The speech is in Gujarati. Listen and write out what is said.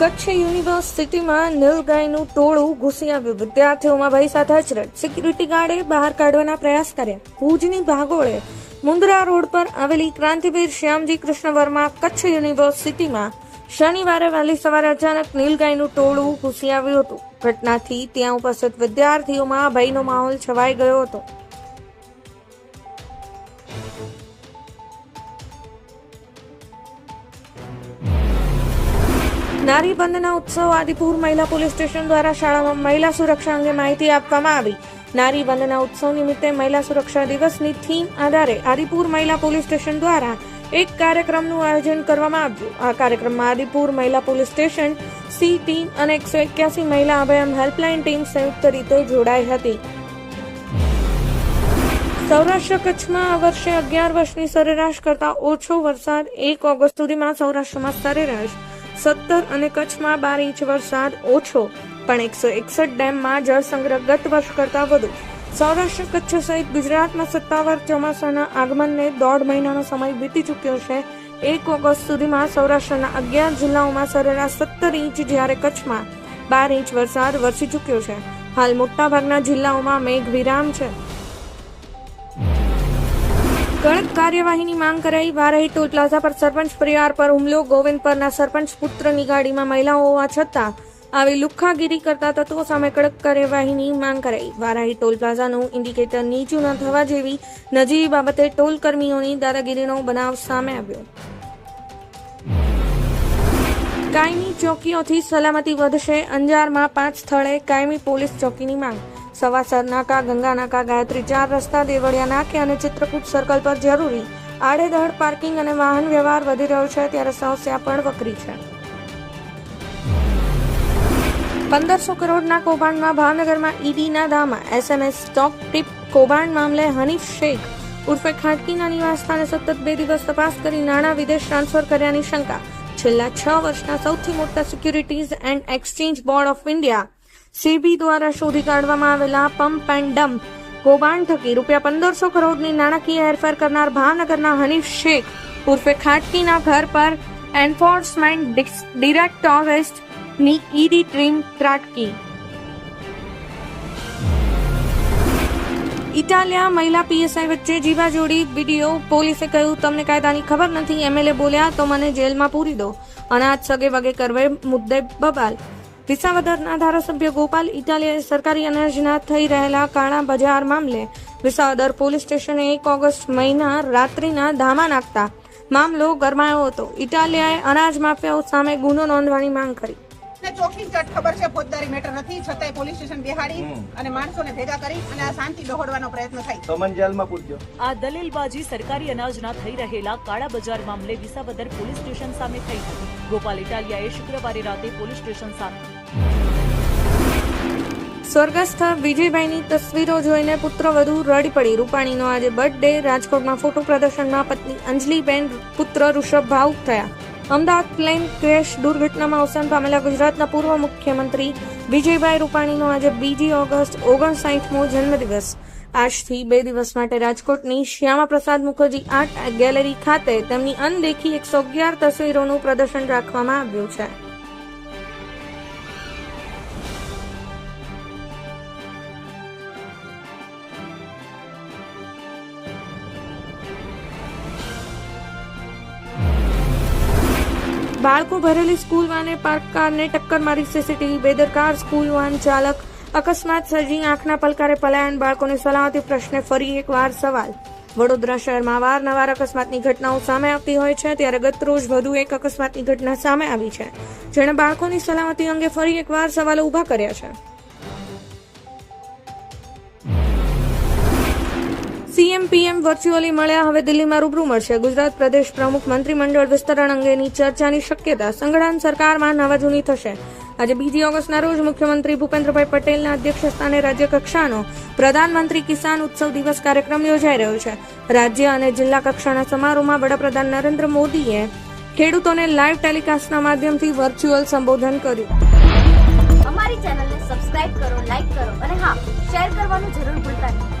કચ્છ યુનિવર્સિટીમાં નીલગાયનું ટોળું ઘૂસી આવ્યું વિદ્યાર્થીઓમાં ભય સાથે અચરજ સિક્યુરિટી ગાર્ડે બહાર કાઢવાના પ્રયાસ કર્યા. ભુજની ભાગોળે મુન્દ્રા રોડ પર આવેલી ક્રાંતિવીર શ્યામજી કૃષ્ણ વર્મા કચ્છ યુનિવર્સિટીમાં શનિવારે વહેલી સવારે અચાનક નીલગાયનું ટોળું ઘૂસી આવ્યું હતું. ઘટનાથી ત્યાં ઉપસ્થિત વિદ્યાર્થીઓમાં ભયનો માહોલ છવાઈ ગયો હતો. નારી બંધના ઉત્સવ આદિપુર મહિલા પોલીસ સ્ટેશન દ્વારા શાળામાં મહિલા સુરક્ષા અંગે માહિતી આપવામાં આવી. નારી બંધના ઉત્સવ નિમિત્તે મહિલા સુરક્ષા દિવસની થીમ આધારે આદિપુર મહિલા પોલીસ સ્ટેશન દ્વારા એક કાર્યક્રમનું આયોજન કરવામાં આવ્યું. આ કાર્યક્રમમાં આદિપુર મહિલા પોલીસ સ્ટેશન, સી ટીમ અને એકસો એક્યાસી મહિલા અભયમ હેલ્પલાઇન ટીમ સંયુક્ત રીતે જોડાઈ હતી. સૌરાષ્ટ્ર કચ્છમાં આ વર્ષે અગિયાર વર્ષની સરેરાશ કરતા ઓછો વરસાદ એક ઓગસ્ટ સુધીમાં સૌરાષ્ટ્રમાં સરેરાશ સત્તર અને કચ્છમાં બાર ઇંચ વરસાદ ઓછો, પણ એકસો એકસઠ ડેમમાં જળ સંગ્રહ ગત વર્ષ કરતાં વધુ. સૌરાષ્ટ્ર, કચ્છ સહિત ગુજરાતમાં સત્તાવાર ચોમાસાના આગમનને દોઢ મહિનાનો સમય વીતી ચૂક્યો છે. એક ઓગસ્ટ સુધીમાં સૌરાષ્ટ્રના અગિયાર જિલ્લાઓમાં સરેરાશ સત્તર ઇંચ જ્યારે કચ્છમાં બાર ઇંચ વરસાદ વરસી ચૂક્યો છે. હાલ મોટાભાગના જિલ્લાઓમાં મેઘ વિરામ છે. કડક કાર્યવાહીની માંગ કરાઈ. વારાહી ટોલ પ્લાઝા પર સરપંચ પરિવાર પર હુમલો. ગોવિંદ પરના સરપંચ પુત્રની ગાડીમાં મહિલાઓ હોવા છતાં આવી લુખ્ખાગીરી કરતા તત્વો સામે કડક કાર્યવાહીની માંગ કરાઈ. વારાહી ટોલ પ્લાઝાનું ઇન્ડિકેટર નીચું ન થવા જેવી નજીવી બાબતે ટોલ કર્મીઓની દાદાગીરીનો બનાવ સામે આવ્યો. કાયમી ચોકીઓથી સલામતી વધશે અંજારમાં પાંચ સ્થળે કાયમી પોલીસ ચોકીની માંગ. સવાસર નાકા ગંગા નાકા ગાયત્રી ચાર રસ્તા, દેવળિયા નાકે અને ચિત્રકૂટ સર્કલ પર જરૂરી આડેધડ પાર્કિંગ અને વાહન વ્યવહાર વધી રહ્યો છે, ત્યારે સમસ્યા પણ વકરી છે. પંદરસો કરોડના કૌભાંડમાં ભાવનગરમાં ઈડીના દામાં એસએમએસ સ્ટોક ટીપ કૌભાંડ મામલે હનીફ શેખ ઉર્ફે ખાટકીના નિવાસસ્થાને સતત બે દિવસ તપાસ કરી નાણાં વિદેશ ટ્રાન્સફર કર્યાની શંકા. છેલ્લા છ વર્ષના સૌથી મોટા securities and exchange board of India SEBI દ્વારા શોધી કાઢવામાં આવેલા પંપ એન્ડ ડમ્પ. કૌભાંડ થકી રૂપિયા પંદરસો કરોડની નાણાકીય હેરફેર કરનાર ભાવનગરના હનીફ શેખ ઉર્ફે ખાટકીના ઘર પર એન્ફોર્સમેન્ટ ડિરેક્ટોરેટની ઈડી ટીમ ત્રાટકી. ઇટાલિયા મહિલા પીએસઆઈ વચ્ચે જીવા જોડી વીડિયો. પોલીસે કહ્યું, તમને કાયદાની ખબર નથી. એમએલએ બોલ્યા, તો મને જેલમાં પૂરી દો. અનાજ સગે વગે કરવે મુદ્દે બબાલ. વિસાવદરના ધારાસભ્ય ગોપાલ ઇટાલિયાએ સરકારી અનાજના થઈ રહેલા કાળા બજાર મામલે વિસાવદર પોલીસ સ્ટેશને એક ઓગસ્ટ મહિના રાત્રિના ધામા નાખતા મામલો ગરમાયો હતો. ઇટાલિયાએ અનાજ માફિયાઓ સામે ગુનો નોંધવાની માંગ કરી. ને ચોખ્ખી જ ખબર છે ફોજદારી મેટર નથી છતાંય પોલીસ સ્ટેશન બેહાડી અને માણસોને ભેગા કરી અને આ શાંતિ દોહડવાનો પ્રયત્ન થાય. સમન મને જેલમાં પૂછજો. આ દલીલબાજી સરકારી અનાજના થઈ રહેલા કાળા બજાર મામલે વિસાવદર પોલીસ સ્ટેશન સામે થઈ હતી. ગોપાલ ઇટાલિયાએ શુક્રવારે રાતે પોલીસ સ્ટેશન સામે સ્વર્ગસ્થ વિજયભાઈની તસવીરો જોઈને પુત્રવધુ રડી પડી. રૂપાણીનો આજે બર્થડે. રાજકોટમાં ફોટો પ્રદર્શનમાં પત્ની અંજલિબેન, પુત્ર ઋષભ ભાવુક થયા. અમદાવાદ પ્લેન ક્રેશ દુર્ઘટનામાં અવસાન પામેલા ગુજરાતના પૂર્વ મુખ્યમંત્રી વિજયભાઈ રૂપાણીનો આજે બીજી ઓગસ્ટ ઓગણસાઠમો જન્મદિવસ. આજથી બે દિવસ માટે રાજકોટની શ્યામા પ્રસાદ મુખર્જી આર્ટ ગેલેરી ખાતે તેમની અનદેખી એકસો અગિયાર તસવીરોનું પ્રદર્શન રાખવામાં આવ્યું છે. બાળકો ભરેલી સ્કૂલ વાને પાર્ક કારને ટક્કર મારી સીસીટીવી બેદરકાર સ્કૂલ વાન ચાલક અકસ્માત સર્જી આંખના પલકારે પલાયન બાળકોની સલામતી પ્રશ્ને ફરી એકવાર સવાલ. વડોદરા શહેરમાં વારનવાર અકસ્માતની ઘટનાઓ સામે આવતી હોય છે, ત્યારે ગત રોજ વધુ એક અકસ્માતની ઘટના સામે આવી છે, જેણે બાળકોની સલામતી અંગે ફરી એકવાર સવાલો ઊભા કર્યા છે. સીએમ, પીએમ વર્ચ્યુઅલી મળ્યા, હવે દિલ્હીમાં રૂબરૂ મળશે. ગુજરાત પ્રદેશ પ્રમુખ મંત્રીમંડળ વિસ્તરણ અંગેની ચર્ચાની શક્યતા, સંગઠન સરકારમાં નવા જૂની થશે. આજે બીજી ઓગસ્ટના રોજ મુખ્યમંત્રી ભૂપેન્દ્રભાઈ પટેલના અધ્યક્ષસ્થાને રાજ્ય કક્ષાનો પ્રધાનમંત્રી કિસાન ઉત્સવ દિવસ કાર્યક્રમ યોજાઈ રહ્યો છે. રાજ્ય અને જિલ્લા કક્ષાના સમારોહમાં વડાપ્રધાન નરેન્દ્ર મોદીએ ખેડૂતોને લાઈવ ટેલિકાસ્ટના માધ્યમથી વર્ચ્યુઅલ સંબોધન કર્યું. અમારી ચેનલને સબસ્ક્રાઇબ કરો, લાઈક કરો અને હા, શેર કરવાનું જરૂર ભૂલતા નહીં.